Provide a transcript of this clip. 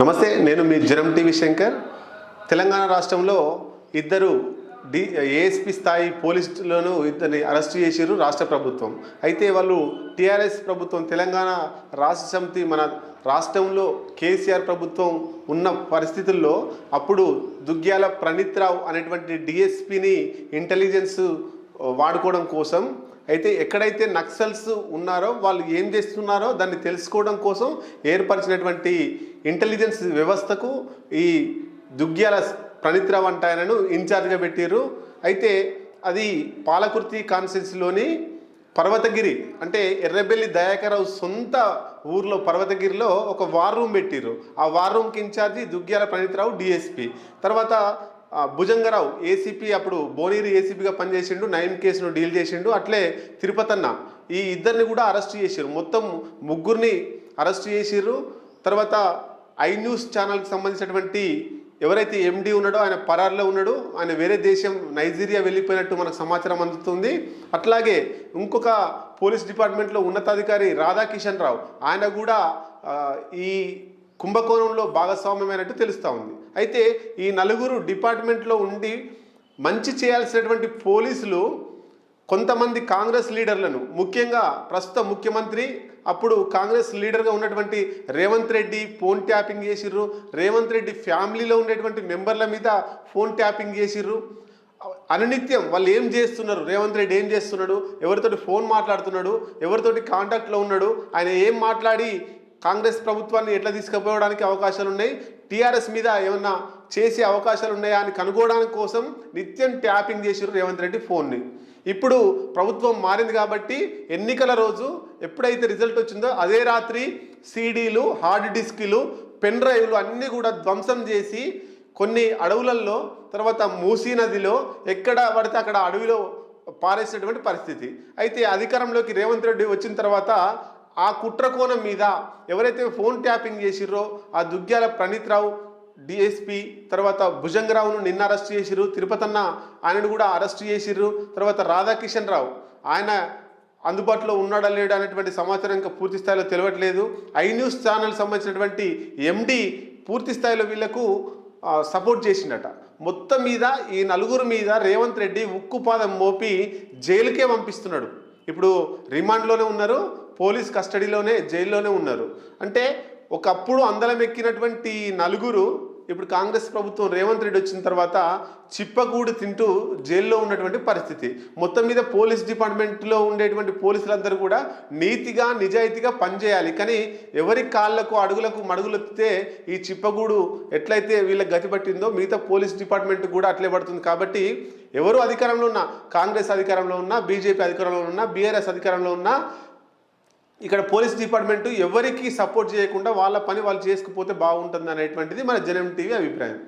నమస్తే నేను మీ జనం టీవీ శంకర్. తెలంగాణ రాష్ట్రంలో ఇద్దరు డి ఏఎస్పీ స్థాయి పోలీసులను ఇద్దరిని అరెస్ట్ చేసిరు రాష్ట్ర ప్రభుత్వం. అయితే వాళ్ళు టీఆర్ఎస్ ప్రభుత్వం తెలంగాణ రాష్ట్ర సమితి మన రాష్ట్రంలో కేసీఆర్ ప్రభుత్వం ఉన్న పరిస్థితుల్లో అప్పుడు దుగ్గ్యాల ప్రణీత్ రావు అనేటువంటి డిఎస్పిని ఇంటెలిజెన్స్ వాడుకోవడం కోసం అయితే ఎక్కడైతే నక్సల్స్ ఉన్నారో వాళ్ళు ఏం చేస్తున్నారో దాన్ని తెలుసుకోవడం కోసం ఏర్పరిచినటువంటి ఇంటెలిజెన్స్ వ్యవస్థకు ఈ దుగ్గ్యాల ప్రణిత్రావ్ అంటే ఆయనను ఇన్ఛార్జ్గా పెట్టారు అయితే అది పాలకుర్తి కాన్స్టిట్యున్సీలోని పర్వతగిరి అంటే ఎర్రబెల్లి దయాకరావు సొంత ఊర్లో పర్వతగిరిలో ఒక వార్ రూమ్ పెట్టిర్రు. ఆ వార్ రూమ్కి ఇన్ఛార్జి దుగ్గ్యాల ప్రణీత్రావు డిఎస్పి. తర్వాత భుజంగరావు ఏసీపీ అప్పుడు బోనీరి ఏసీపీగా పనిచేసిండు నయం కేసును డీల్ చేసిండు అట్లే తిరుపతన్న. ఈ ఇద్దరిని కూడా అరెస్ట్ చేసిర్రు. మొత్తం ముగ్గురిని అరెస్ట్ చేసిర్రు. తర్వాత ఐ న్యూస్ ఛానల్కి సంబంధించినటువంటి ఎవరైతే ఎండి ఉన్నాడో ఆయన పరార్లో ఉన్నాడు ఆయన వేరే దేశం నైజీరియా వెళ్ళిపోయినట్టు మనకు సమాచారం అందుతుంది. అట్లాగే ఇంకొక పోలీస్ డిపార్ట్మెంట్లో ఉన్నతాధికారి రాధాకిషన్ రావు ఆయన కూడా ఈ కుంభకోణంలో భాగస్వామ్యమైనట్టు తెలుస్తూ ఉంది. అయితే ఈ నలుగురు డిపార్ట్మెంట్లో ఉండి మంచి చేయాల్సినటువంటి పోలీసులు కొంతమంది కాంగ్రెస్ లీడర్లను ముఖ్యంగా ప్రస్తుత ముఖ్యమంత్రి అప్పుడు కాంగ్రెస్ లీడర్గా ఉన్నటువంటి రేవంత్ రెడ్డి ఫోన్ ట్యాపింగ్ చేసిర్రు. రేవంత్ రెడ్డి ఫ్యామిలీలో ఉండేటువంటి మెంబర్ల మీద ఫోన్ ట్యాపింగ్ చేసిర్రు. అనునిత్యం వాళ్ళు ఏం చేస్తున్నారు? రేవంత్ రెడ్డి ఏం చేస్తున్నాడు? ఎవరితోటి ఫోన్ మాట్లాడుతున్నాడు? ఎవరితోటి కాంటాక్ట్లో ఉన్నాడు? ఆయన ఏం మాట్లాడి కాంగ్రెస్ ప్రభుత్వాన్ని ఎట్లా తీసుకుపోవడానికి అవకాశాలు ఉన్నాయి? టీఆర్ఎస్ మీద ఏమన్నా చేసే అవకాశాలు ఉన్నాయా అని కనుగోవడానికి కోసం నిత్యం ట్యాపింగ్ చేసిర్రు రేవంత్ రెడ్డి ఫోన్ని. ఇప్పుడు ప్రభుత్వం మారింది కాబట్టి ఎన్నికల రోజు ఎప్పుడైతే రిజల్ట్ వచ్చిందో అదే రాత్రి సీడీలు హార్డ్ డిస్క్లు పెన్ డ్రైవ్లు అన్నీ కూడా ధ్వంసం చేసి కొన్ని అడవులలో తర్వాత మూసీ నదిలో ఎక్కడ పడితే అక్కడ అడవిలో పారేసినటువంటి పరిస్థితి. అయితే అధికారంలోకి రేవంత్ రెడ్డి వచ్చిన తర్వాత ఆ కుట్రకోణం మీద ఎవరైతే ఫోన్ ట్యాపింగ్ చేసిర్రో ఆ దుగ్గ్యాల ప్రణీత్ రావు డిఎస్పీ తర్వాత భుజంగరావును నిన్న అరెస్ట్ చేసిర్రు. తిరుపతన్న ఆయనను కూడా అరెస్ట్ చేసిర్రు. తర్వాత రాధాకిషన్ రావు ఆయన అందుబాటులో ఉన్నాడా లేడా అనేటువంటి సమాచారం ఇంకా పూర్తి స్థాయిలో తెలియట్లేదు ఐ న్యూస్ ఛానల్ సంబంధించినటువంటి ఎండి పూర్తి స్థాయిలో వీళ్ళకు సపోర్ట్ చేసిండట. మొత్తం మీద ఈ నలుగురు మీద రేవంత్ రెడ్డి ఉక్కుపాదం మోపి జైలుకే పంపిస్తున్నాడు. ఇప్పుడు రిమాండ్లోనే ఉన్నారు పోలీస్ కస్టడీలోనే జైల్లోనే ఉన్నారు. అంటే ఒకప్పుడు అందలం ఎక్కినటువంటి నలుగురు ఇప్పుడు కాంగ్రెస్ ప్రభుత్వం రేవంత్ రెడ్డి వచ్చిన తర్వాత చిప్పగూడు తింటూ జైల్లో ఉన్నటువంటి పరిస్థితి. మొత్తం మీద పోలీస్ డిపార్ట్మెంట్లో ఉండేటువంటి పోలీసులందరూ కూడా నీతిగా నిజాయితీగా పనిచేయాలి. కానీ ఎవరి కాళ్ళకు అడుగులకు మడుగులెత్తితే ఈ చిప్పగూడు ఎట్లయితే వీళ్ళకి గతి పట్టిందో మిగతా పోలీస్ డిపార్ట్మెంట్ కూడా అట్లే పడుతుంది. కాబట్టి ఎవరు అధికారంలో ఉన్నా కాంగ్రెస్ అధికారంలో ఉన్నా బీజేపీ అధికారంలో ఉన్నా బీఆర్ఎస్ అధికారంలో ఉన్నా ఇక్కడ పోలీస్ డిపార్ట్మెంట్ ఎవరికి సపోర్ట్ చేయకుండా వాళ్ళ పని వాళ్ళు చేసుకుపోతే బాగుంటుంది అనేటువంటిది మన జనం టీవీ అభిప్రాయం.